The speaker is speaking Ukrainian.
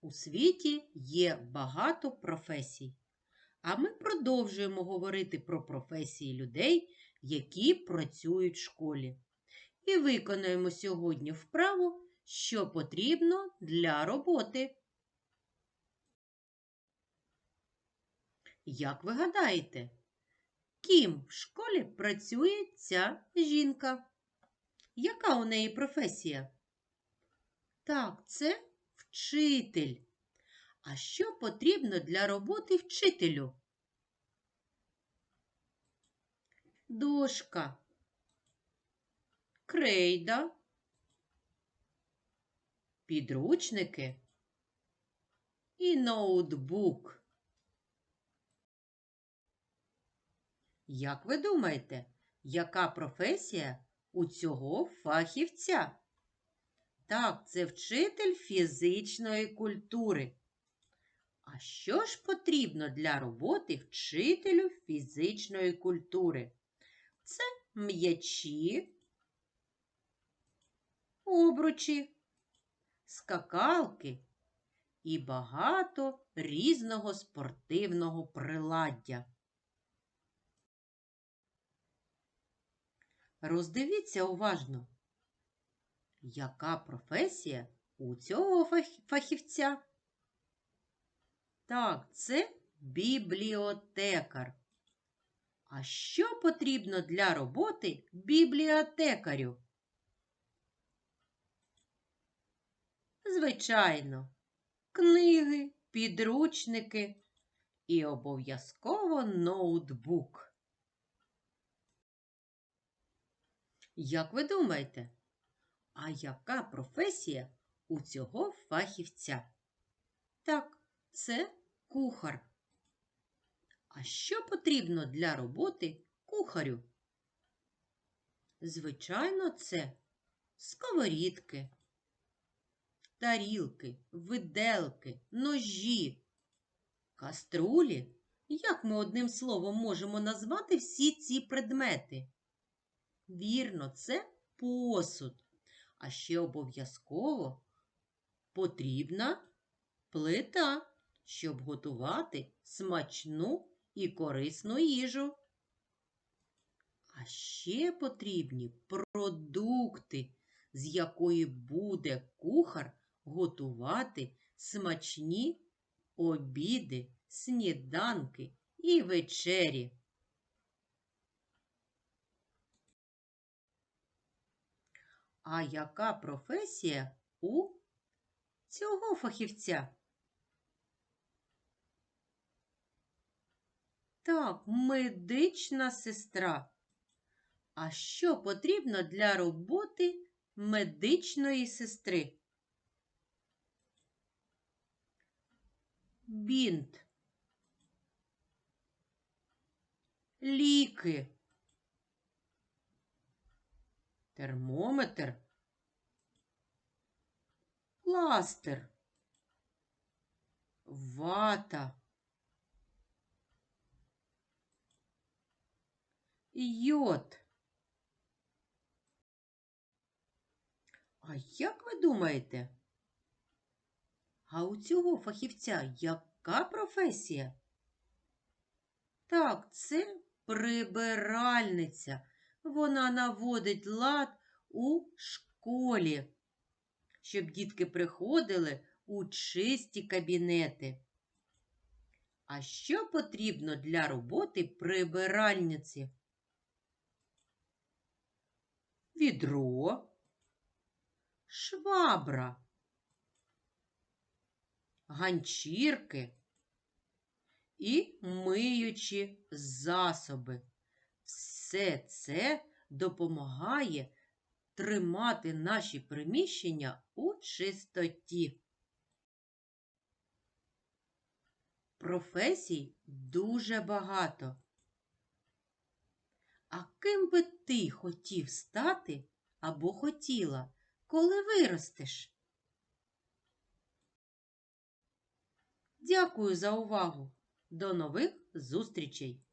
У світі є багато професій. А ми продовжуємо говорити про професії людей, які працюють в школі. І виконаємо сьогодні вправу, що потрібно для роботи. Як ви гадаєте, ким в школі працює ця жінка? Яка у неї професія? Так, це вчитель. А що потрібно для роботи вчителю? Дошка, крейда, підручники і ноутбук. Як ви думаєте, яка професія у цього фахівця? Так, це вчитель фізичної культури. А що ж потрібно для роботи вчителю фізичної культури? Це м'ячі, обручі, скакалки і багато різного спортивного приладдя. Роздивіться уважно, яка професія у цього фахівця? Так, це бібліотекар. А що потрібно для роботи бібліотекарю? Звичайно, книги, підручники і обов'язково ноутбук. Як ви думаєте, а яка професія у цього фахівця? Так, це кухар. А що потрібно для роботи кухарю? Звичайно, це сковорідки, тарілки, виделки, ножі, каструлі. Як ми одним словом можемо назвати всі ці предмети? Вірно, це посуд. А ще обов'язково потрібна плита щоб готувати смачну і корисну їжу. А ще потрібні продукти, з якої буде кухар готувати смачні обіди, сніданки і вечері. А яка професія у цього фахівця? Так, медична сестра. А що потрібно для роботи медичної сестри? Бінт. Ліки. Термометр. Пластир. Вата. йод. А як ви думаєте? А у цього фахівця яка професія? Так, це прибиральниця. Вона наводить лад у школі, щоб дітки приходили у чисті кабінети. А що потрібно для роботи прибиральниці? відро, швабра, ганчірки і миючі засоби. Все це допомагає тримати наші приміщення у чистоті. Професій дуже багато. А ким би ти хотів стати або хотіла, коли виростеш? Дякую за увагу. До нових зустрічей!